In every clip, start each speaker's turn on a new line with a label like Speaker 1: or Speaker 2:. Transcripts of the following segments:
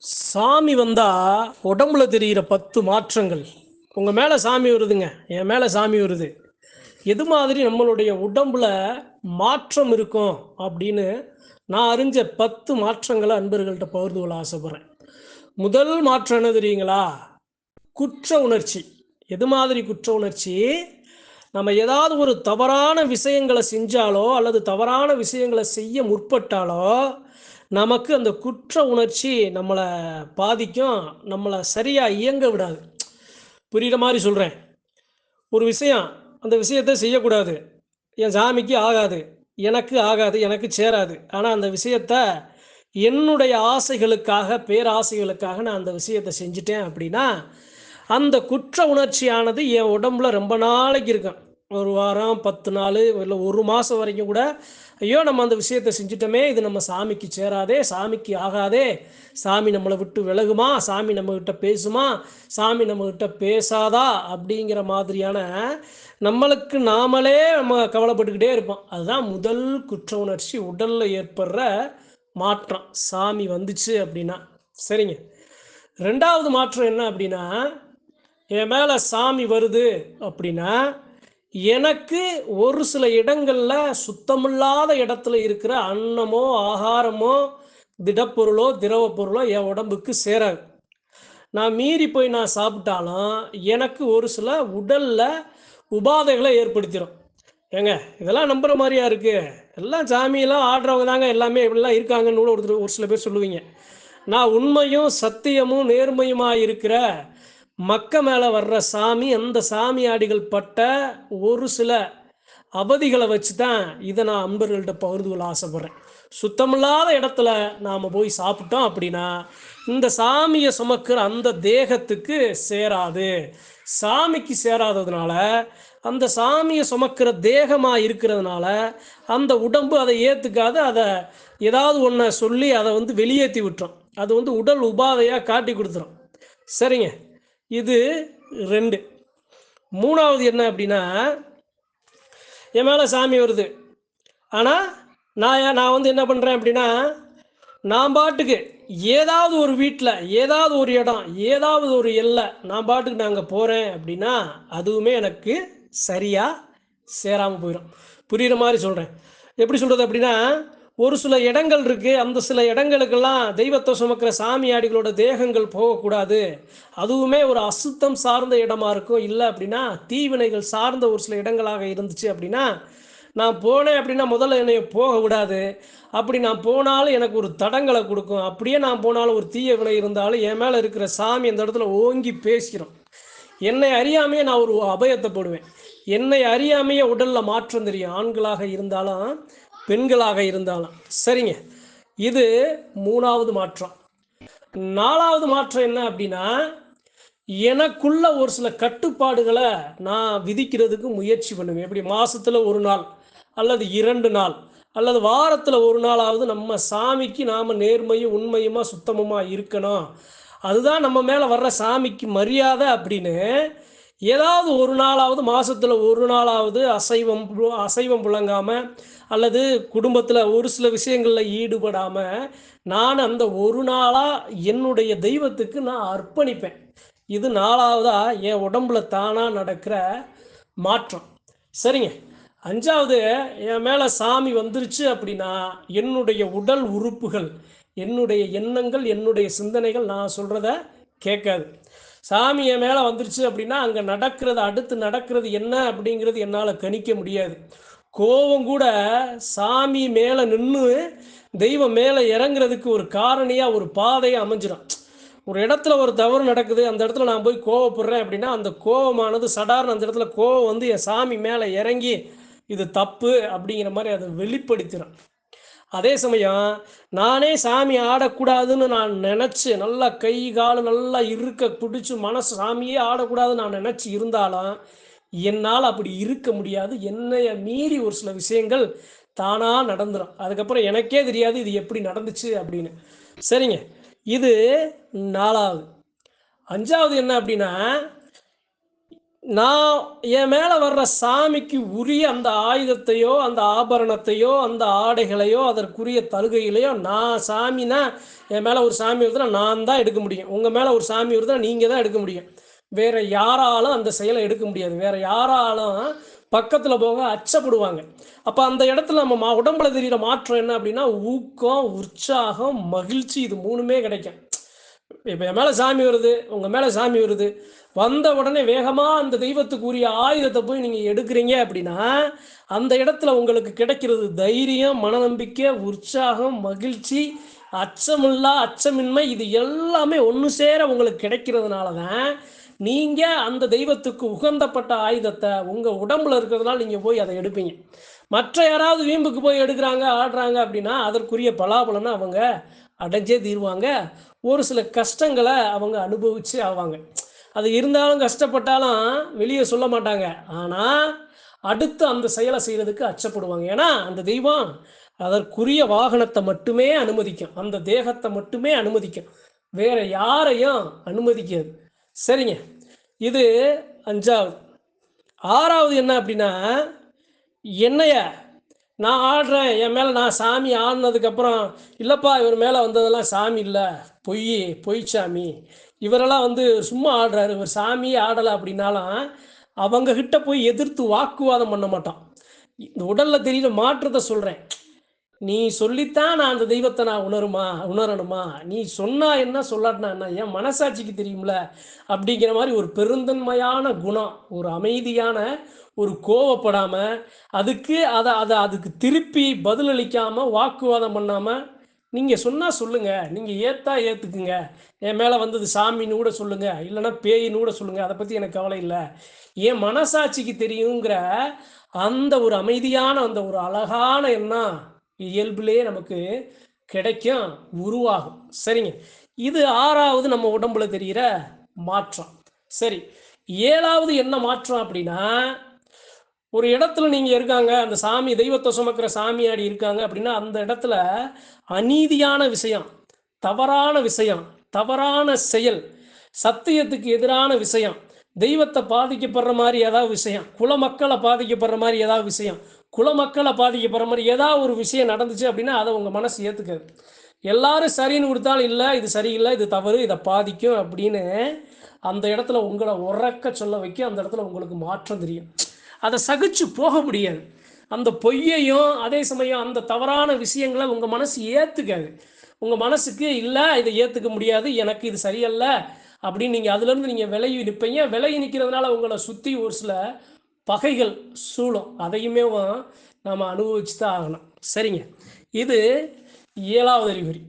Speaker 1: சாமி வந்தால் உடம்புல தெரிகிற பத்து மாற்றங்கள். உங்கள் மேலே சாமி வருதுங்க. என் மேலே சாமி வருது. எது மாதிரி நம்மளுடைய உடம்புல மாற்றம் இருக்கும் அப்படின்னு நான் அறிஞ்ச பத்து மாற்றங்களை அன்பர்கள்ட்ட பகிர்ந்து கொள்ள ஆசைப்பட்றேன். முதல் மாற்றம் என்ன தெரியுங்களா? குற்ற உணர்ச்சி. எது மாதிரி குற்ற உணர்ச்சி? நம்ம ஏதாவது ஒரு தவறான விஷயங்களை செஞ்சாலோ அல்லது தவறான விஷயங்களை செய்ய முற்பட்டாலோ நமக்கு அந்த குற்ற உணர்ச்சி நம்மளை பாதிக்கும் நம்மளை சரியாக இயங்க விடாது. புரிகிற மாதிரி சொல்கிறேன் ஒரு விஷயம் அந்த விஷயத்தை செய்யக்கூடாது. என் சாமிக்கு ஆகாது எனக்கு ஆகாது எனக்கு சேராது. ஆனால் அந்த விஷயத்த என்னுடைய ஆசைகளுக்காக பேராசைகளுக்காக நான் அந்த விஷயத்தை செஞ்சிட்டேன் அப்படின்னா அந்த குற்ற உணர்ச்சியானது என் உடம்புல ரொம்ப நாளைக்கு இருக்கும். ஒரு வாரம் பத்து நாள் இல்லை ஒரு மாதம் வரைக்கும் கூட ஐயோ நம்ம அந்த விஷயத்தை செஞ்சிட்டோமே இது நம்ம சாமிக்கு சேராதே சாமிக்கு ஆகாதே. சாமி நம்மளை விட்டு விலகுமா? சாமி நம்மக்கிட்ட பேசுமா? சாமி நம்மக்கிட்ட பேசாதா? அப்படிங்கிற மாதிரியான நம்மளுக்கு நாமளே நம்ம கவலைப்பட்டுக்கிட்டே இருப்போம். அதுதான் முதல் குற்ற உணர்ச்சி உடலில் ஏற்படுற மாற்றம். சாமி வந்துச்சு அப்படின்னா. சரிங்க. ரெண்டாவது மாற்றம் என்ன அப்படின்னா என் மேலே சாமி வருது அப்படின்னா எனக்கு ஒரு சில இடங்களில் சுத்தமில்லாத இடத்துல இருக்கிற அன்னமோ ஆகாரமோ திடப்பொருளோ திரவ பொருளோ என் உடம்புக்கு சேராது. நான் மீறி போய் நான் சாப்பிட்டாலும் எனக்கு ஒரு சில உடலில் உபாதைகளை ஏற்படுத்திடும் ஏங்க இதெல்லாம் நம்புகிற மாதிரியா இருக்குது எல்லாம் சாமியெல்லாம் ஆடுறவங்க தாங்க எல்லாமே இப்படிலாம் இருக்காங்கன்னு கூட ஒருத்தர் ஒரு சில பேர் சொல்லுவீங்க. நான் உண்மையும் சத்தியமும் நேர்மையுமாக இருக்கிற மக்க மேலே வர்ற சாமி அந்த சாமியாடிகள் பட்ட ஒரு சில அவதிகளை வச்சு தான் இதை நான் அன்பர்கள்ட்ட பகிர்ந்து கொள்ள ஆசைப்பட்றேன். சுத்தமில்லாத இடத்துல நாம் போய் சாப்பிட்டோம் அப்படின்னா இந்த சாமியை சுமக்கிற அந்த தேகத்துக்கு சேராது. சாமிக்கு சேராததுனால அந்த சாமியை சுமக்கிற தேகமாக இருக்கிறதுனால அந்த உடம்பு அதை ஏற்றுக்காது அதை ஏதாவது ஒன்றை சொல்லி அதை வந்து வெளியேற்றி விட்டுரும். அது வந்து உடல் உபாதையாக காட்டி கொடுத்துரும். சரிங்க? இது ரெண்டு. மூணாவது என்ன அப்படின்னா என் மேலே சாமி வருது. ஆனால் நான் நான் வந்து என்ன பண்ணுறேன் அப்படின்னா நான் பாட்டுக்கு ஏதாவது ஒரு வீட்டில் ஏதாவது ஒரு இடம் ஏதாவது ஒரு எல்லை நான் பாட்டுக்கு நான் அங்கே போகிறேன் அப்படின்னா அதுவுமே எனக்கு சரியாக சேராமல் போயிடும் புரிகிற மாதிரி சொல்கிறேன் எப்படி சொல்கிறது அப்படின்னா ஒரு சில இடங்கள் இருக்குது அந்த சில இடங்களுக்கெல்லாம் தெய்வத்தை சுமக்கிற சாமியாடிகளோட தேகங்கள் போகக்கூடாது. அதுவுமே ஒரு அசுத்தம் சார்ந்த இடமா இருக்கும் இல்லை அப்படின்னா தீவினைகள் சார்ந்த ஒரு சில இடங்களாக இருந்துச்சு அப்படின்னா நான் போனேன் அப்படின்னா முதல்ல என்னை போக விடாது. அப்படி நான் போனாலும் எனக்கு ஒரு தடங்களை கொடுக்கும். அப்படியே நான் போனாலும் ஒரு தீய வினை இருந்தாலும் என் மேலே இருக்கிற சாமி அந்த இடத்துல ஓங்கி பேசிக்கிறோம் என்னை அறியாமையே நான் ஒரு அபயத்தை போடுவேன். என்னை அறியாமையே உடலில் மாற்றம் தெரியும். ஆண்களாக இருந்தாலும் பெண்களாக இருந்தாலும். சரிங்க. இது மூணாவது மாற்றம். நாலாவது மாற்றம் என்ன அப்படின்னா எனக்குள்ள ஒரு சில கட்டுப்பாடுகளை நான் விதிக்கிறதுக்கு முயற்சி பண்ணுவேன். எப்படி? மாசத்துல ஒரு நாள் அல்லது இரண்டு நாள் அல்லது வாரத்தில் ஒரு நாளாவது நம்ம சாமிக்கு நாம் நேர்மையும் உண்மையுமா சுத்தமுமா இருக்கணும். அதுதான் நம்ம மேலே வர்ற சாமிக்கு மரியாதை அப்படின்னு ஏதாவது ஒரு நாளாவது மாதத்தில் ஒரு நாளாவது அசைவம் பு- அசைவம் புழங்காமல் அல்லது குடும்பத்தில் ஒரு சில விஷயங்களில் ஈடுபடாமல் நான் அந்த ஒரு நாளாக என்னுடைய தெய்வத்துக்கு நான் அர்ப்பணிப்பேன். இது நாலாவதாக என் உடம்புல தானாக நடக்கிற மாற்றம். சரிங்க. அஞ்சாவது என் மேலே சாமி வந்துருச்சு அப்படின்னா என்னுடைய உடல் உறுப்புகள் என்னுடைய எண்ணங்கள் என்னுடைய சிந்தனைகள் நான் சொல்கிறத கேட்காது. சாமி என் மேலே வந்துருச்சு அப்படின்னா அங்கே நடக்கிறது அடுத்து நடக்கிறது என்ன அப்படிங்கிறது என்னால் கணிக்க முடியாது. கோபம் கூட சாமி மேலே நின்று தெய்வம் மேலே இறங்குறதுக்கு ஒரு காரணியாக ஒரு பாதையை அமைஞ்சிடும் ஒரு இடத்துல ஒரு தவறு நடக்குது அந்த இடத்துல நான் போய் கோவப்படுறேன் அப்படின்னா அந்த கோபமானது சடார்னு அந்த இடத்துல கோவம் வந்து என் சாமி மேலே இறங்கி இது தப்பு அப்படிங்கிற மாதிரி அதை வெளிப்படுத்திடும் அதே சமயம் நானே சாமி ஆடக்கூடாதுன்னு நான் நினச்சி நல்லா கை கால் நல்லா இருக்க பிடிச்சி மனசு சாமியே ஆடக்கூடாதுன்னு நான் நினச்சி இருந்தாலும் என்னால் அப்படி இருக்க முடியாது. என்னைய மீறி ஒரு சில விஷயங்கள் தானாக நடந்துடும் அதுக்கப்புறம் எனக்கே தெரியாது இது எப்படி நடந்துச்சு அப்படின்னு. சரிங்க. இது நாலாவது. அஞ்சாவது என்ன அப்படின்னா நான் என் மேலே வர்ற சாமிக்கு உரிய அந்த ஆயுதத்தையோ அந்த ஆபரணத்தையோ அந்த ஆடைகளையோ அதற்குரிய தலுகைகளையோ நான் சாமினா என் மேலே ஒரு சாமி வருதுன்னா நான் தான் எடுக்க முடியும். உங்கள் மேலே ஒரு சாமி வருதுன்னா நீங்கள் தான் எடுக்க முடியும். வேற யாராலும் அந்த செயலை எடுக்க முடியாது. வேற யாராலும் பக்கத்தில் போக அச்சப்படுவாங்க. அப்போ அந்த இடத்துல நம்ம மா- உடம்புல தெரிகிற மாற்றம் என்ன அப்படின்னா ஊக்கம் உற்சாகம் மகிழ்ச்சி இது மூணுமே கிடைக்கும். இப்போ என் மேலே சாமி வருது உங்கள் மேலே சாமி வருது. வந்த உடனே வேகமாக அந்த தெய்வத்துக்கு உரிய ஆயுதத்தை போய் நீங்கள் எடுக்கிறீங்க அப்படின்னா அந்த இடத்துல உங்களுக்கு கிடைக்கிறது தைரியம் மனநம்பிக்கை உற்சாகம் மகிழ்ச்சி அச்சமில்லா அச்சமின்மை இது எல்லாமே ஒன்று சேர உங்களுக்கு கிடைக்கிறதுனால தான் நீங்கள் அந்த தெய்வத்துக்கு உகந்தப்பட்ட ஆயுதத்தை உங்கள் உடம்புல இருக்கிறதுனால நீங்கள் போய் அதை எடுப்பீங்க. மற்ற யாராவது வீம்புக்கு போய் எடுக்கிறாங்க ஆடுறாங்க அப்படின்னா அதற்குரிய பலாபலனை அவங்க அடைஞ்சே தீருவாங்க. ஒரு சில கஷ்டங்களை அவங்க அனுபவிச்சு ஆவாங்க. அது இருந்தாலும் கஷ்டப்பட்டாலும் வெளியே சொல்ல மாட்டாங்க. ஆனால் அடுத்து அந்த செயலை செய்கிறதுக்கு அச்சப்படுவாங்க. ஏன்னா அந்த தெய்வம் அதற்குரிய வாகனத்தை மட்டுமே அனுமதிக்கும். அந்த தேகத்தை மட்டுமே அனுமதிக்கும். வேற யாரையும் அனுமதிக்காது. சரிங்க. இது அஞ்சாவது. ஆறாவது என்ன அப்படின்னா என்னைய நான் ஆடுறேன் என் மேலே நான் சாமி ஆடினதுக்கப்புறம் இல்லைப்பா இவர் மேலே வந்ததெல்லாம் சாமி இல்லை. பொய் பொய் சாமி. இவரெல்லாம் வந்து சும்மா ஆடுறாரு. இவர் சாமியே ஆடலை அப்படின்னாலும் அவங்கக்கிட்ட போய் எதிர்த்து வாக்குவாதம் பண்ண மாட்டான். இந்த உடலில் தெரியுற மாற்றத்தை சொல்கிறேன் நீ சொல்லித்தான் நான் அந்த தெய்வத்தை நான் உணருமா உணரணுமா? நீ சொன்னா என்ன சொல்லாட்டினா என்ன? என் மனசாட்சிக்கு தெரியும்ல? அப்படிங்கிற மாதிரி ஒரு பெருந்தன்மையான குணம் ஒரு அமைதியான ஒரு கோவப்படாம அதுக்கு அதை அதை அதுக்கு திருப்பி பதிலளிக்காம வாக்குவாதம் பண்ணாம நீங்க சொன்னா சொல்லுங்க. நீங்க ஏத்தா ஏத்துக்குங்க. என் மேல வந்தது சாமின்னு கூட சொல்லுங்க. இல்லைன்னா பேயின்னு கூட சொல்லுங்க. அதை பத்தி எனக்கு கவலை இல்லை. என் மனசாட்சிக்கு தெரியுங்கிற அந்த ஒரு அமைதியான அந்த ஒரு அழகான எண்ணம் இயல்பிலேயே நமக்கு கிடைக்கும் உருவாகும். சரிங்க. இது ஆறாவது நம்ம உடம்புல தெரிகிற மாற்றம். சரி. ஏழாவது என்ன மாற்றம் அப்படின்னா ஒரு இடத்துல நீங்கள் இருக்காங்க அந்த சாமி தெய்வத்தை சுமக்கிற சாமியாடி இருக்காங்க அப்படின்னா அந்த இடத்துல அநீதியான விஷயம் தவறான விஷயம் தவறான செயல் சத்தியத்துக்கு எதிரான விஷயம் தெய்வத்தை பாதிக்கப்படுற மாதிரி ஏதாவது விஷயம் குல மக்களை பாதிக்கப்படுற மாதிரி ஏதாவது விஷயம் குலமக்களை பாதிக்கப்படுற மாதிரி ஏதாவது ஒரு விஷயம் நடந்துச்சு அப்படின்னா அதை உங்கள் மனசு ஏற்றுக்காது எல்லாரும் சரின்னு கொடுத்தாலும் இல்லை இது சரியில்லை இது தவறு இதை பாதிக்கும் அப்படின்னு அந்த இடத்துல உங்களை உறக்க சொல்ல வைக்க அந்த இடத்துல உங்களுக்கு மாற்றம் தெரியும். அதை சகிச்சு போக முடியாது. அந்த பொய்யையும் அதே சமயம் அந்த தவறான விஷயங்களை உங்கள் மனசு ஏற்றுக்காது உங்கள் மனசுக்கு இல்லை இதை ஏற்றுக்க முடியாது எனக்கு இது சரியல்ல அப்படின்னு நீங்கள் அதுலேருந்து நீங்கள் விலகி நிற்பீங்க விலகி நிற்கிறதுனால உங்களை சுற்றி ஒரு சில பகைகள் சூழும். அதையுமே நாம் அனுபவிச்சு தான் ஆகணும். சரிங்க. இது ஏழாவது அறிகுறி.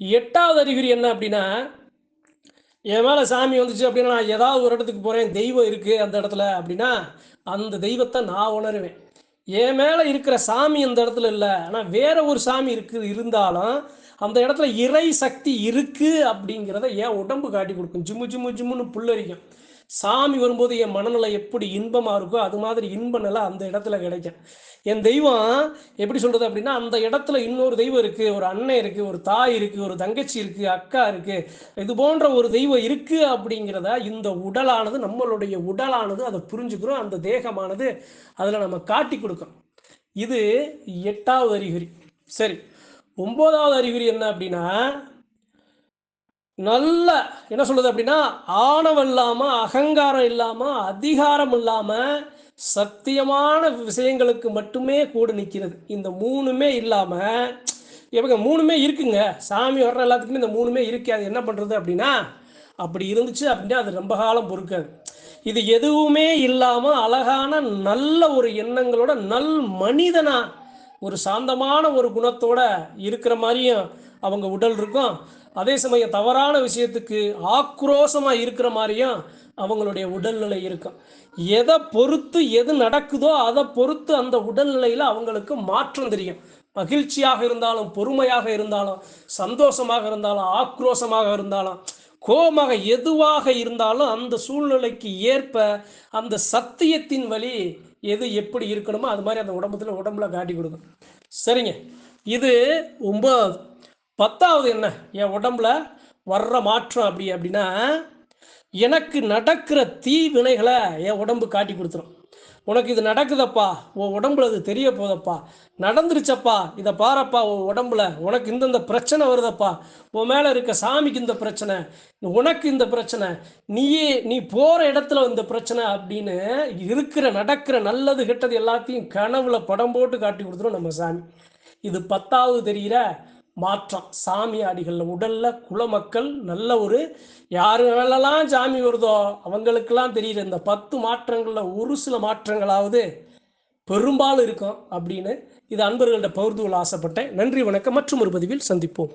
Speaker 1: எட்டாவது அறிகுறி என்ன அப்படின்னா என் மேலே சாமி வந்துச்சு அப்படின்னா நான் ஏதாவது ஒரு இடத்துக்கு போகிறேன் தெய்வம் இருக்குது அந்த இடத்துல அப்படின்னா அந்த தெய்வத்தை நான் உணருவேன். என் மேலே இருக்கிற சாமி அந்த இடத்துல இல்லை. ஆனால் வேற ஒரு சாமி இருக்குது இருந்தாலும் அந்த இடத்துல இறை சக்தி இருக்குது அப்படிங்கிறத என் உடம்பு காட்டி கொடுக்கும். ஜிம்மு ஜிம்மு ஜிம்முன்னு புல்லரிக்கும். சாமி வரும்போது என் மனநிலை எப்படி இன்பமாக இருக்கோ அது மாதிரி இன்ப நிலை அந்த இடத்துல கிடைக்கும். என் தெய்வம் எப்படி சொல்கிறது அப்படின்னா அந்த இடத்துல இன்னொரு தெய்வம் இருக்குது ஒரு அண்ணன் இருக்குது ஒரு தாய் இருக்குது ஒரு தங்கச்சி இருக்குது அக்கா இருக்குது இது போன்ற ஒரு தெய்வம் இருக்குது அப்படிங்கிறத இந்த உடலானது நம்மளுடைய உடலானது அதை புரிஞ்சுக்கிறோம். அந்த தேகமானது அதில் நம்ம காட்டி கொடுக்கும் இது எட்டாவது அறிகுறி. சரி ஒன்பதாவது அறிகுறி என்ன அப்படின்னா நல்ல என்ன சொல்றது அப்படின்னா ஆணவம் இல்லாமல் அகங்காரம் இல்லாமல் அதிகாரம் இல்லாமல் சத்தியமான விஷயங்களுக்கு மட்டுமே கூட நிற்கிறது இந்த மூணுமே இல்லாமல் இவங்க மூணுமே இருக்குங்க. சாமி வர்ற எல்லாத்துக்குமே இந்த மூணுமே இருக்கு. அது என்ன பண்ணுறது அப்படின்னா அப்படி இருந்துச்சு அப்படின்னா அது ரொம்ப காலம் பொறுக்காது. இது எதுவுமே இல்லாமல் அழகான நல்ல ஒரு எண்ணங்களோட நல் மனிதனா ஒரு சாந்தமான ஒரு குணத்தோட இருக்கிற மாதிரியும் அவங்க உடல் இருக்கும். அதே சமயம் தவறான விஷயத்துக்கு ஆக்ரோஷமாக இருக்கிற மாதிரியும் அவங்களுடைய உடல்நிலை இருக்கும். எதை பொறுத்து எது நடக்குதோ அதை பொறுத்து அந்த உடல்நிலையில் அவங்களுக்கு மாற்றம் தெரியும். மகிழ்ச்சியாக இருந்தாலும் பொறுமையாக இருந்தாலும் சந்தோஷமாக இருந்தாலும் ஆக்ரோஷமாக இருந்தாலும் கோபமாக எதுவாக இருந்தாலும் அந்த சூழ்நிலைக்கு ஏற்ப அந்த சத்தியத்தின் வழி எது எப்படி இருக்கணுமோ அது மாதிரி அந்த உடம்புல உடம்புல காட்டி கொடுக்கும். சரிங்க. இது ரொம்ப பத்தாவது என்ன? என் உடம்புல வர்ற மாற்றம் அப்படி அப்படின்னா எனக்கு நடக்கிற தீ வினைகளை என் உடம்பு காட்டி கொடுத்துரும். உனக்கு இது நடக்குதப்பா உன் உடம்புல அது தெரிய போதப்பா. நடந்துருச்சப்பா இதை பாரப்பா உன் உடம்புல உனக்கு இந்தந்த பிரச்சனை வருதப்பா. உன் மேலே இருக்க சாமிக்கு இந்த பிரச்சனை உனக்கு இந்த பிரச்சனை நீயே நீ போகிற இடத்துல இந்த பிரச்சனை அப்படின்னு இருக்கிற நடக்கிற நல்லது கெட்டது எல்லாத்தையும் கனவுல படம் போட்டு காட்டி கொடுத்துரும் நம்ம சாமி. இது பத்தாவது தெரிகிற மாற்றம். சாமியாடிகளில் உடல்ல குலமக்கள் நல்ல ஒரு யாரு மேலெல்லாம் சாமி வருதோ அவங்களுக்கெல்லாம் தெரியல இந்த பத்து மாற்றங்களில் ஒரு சில மாற்றங்களாவது பெரும்பாலும் இருக்கும் அப்படின்னு. இது அன்பர்கள்ட்ட பகிர்ந்து கொள்ள ஆசைப்பட்டேன். நன்றி வணக்கம். மற்றும் ஒரு பதிவில் சந்திப்போம்.